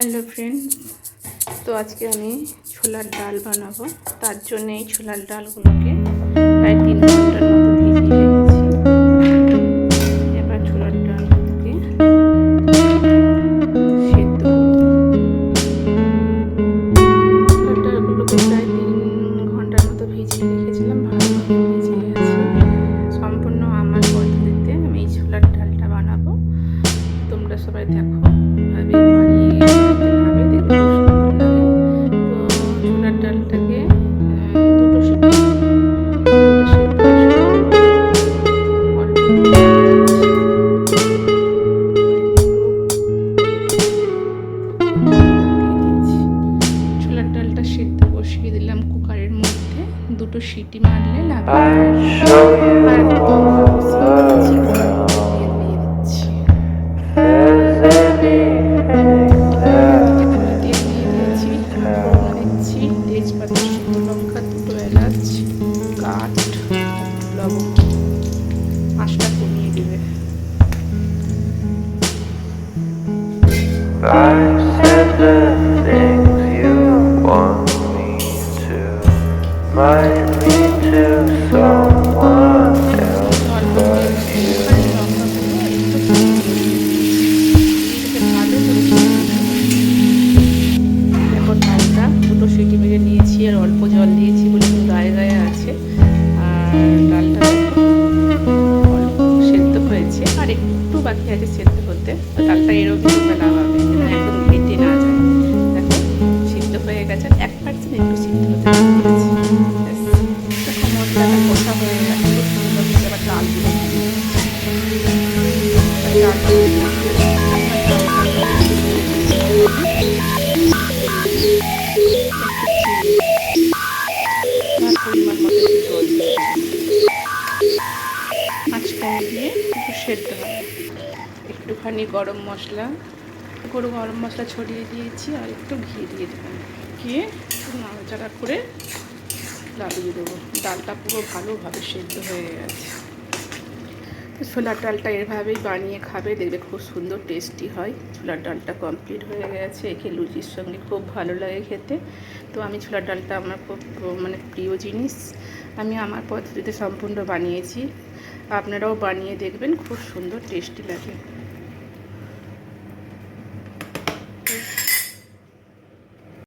Hello friend তো আজকে আমি ছোলার ডাল বানাবো। তার জন্য এই ছোলার ডালগুলোকে প্রায় তিন এবার ছোলার ডালগুলোকে ঘণ্টার মতো ভিজিয়ে রেখেছিলাম সম্পূর্ণ আমার আমি এই ছোলার ডালটা বানাবো। তোমরা সবাই দেখো। তেজপাতা শুকনো লঙ্কা দুটো এলাচ কাঠ লবঙ্গ আঁশটা কমিয়ে দেবে I said the To someone else but you. দেখো ডালটা দুটো সিটি মেরে নিয়েছি আর অল্প জল দিয়েছি বলে একটু গায়ে গায়ে আছে আর ডালটা সেদ্ধ হয়েছে আর একটু বাকি আছে সেদ্ধ হতে ডালটা এরকম বেলা হবে দিয়ে একটু সেদ্ধ হবে। একটুখানি গরম মশলা। গরু গরম মশলা ছড়িয়ে দিয়েছি আর একটু ঘি দিয়ে দেবেন দিয়ে একটু নাড়াচাড়া করে লাগিয়ে দেবো। ডালটা পুরো ভালোভাবে সেদ্ধ হয়ে গেছে। ছোলার ডালটা এভাবেই বানিয়ে খাবে, দেখবে খুব সুন্দর টেস্টি হয়। ছোলার ডালটা কমপ্লিট হয়ে গেছে, একে লুচির সঙ্গে খুব ভালো লাগে খেতে। তো আমি ছোলার ডালটা আমার খুব মানে প্রিয় জিনিস। আমি আমার পদ্ধতিতে সম্পূর্ণ বানিয়েছি। আপনারাও বানিয়ে দেখবেন, খুব সুন্দর টেস্টি লাগে।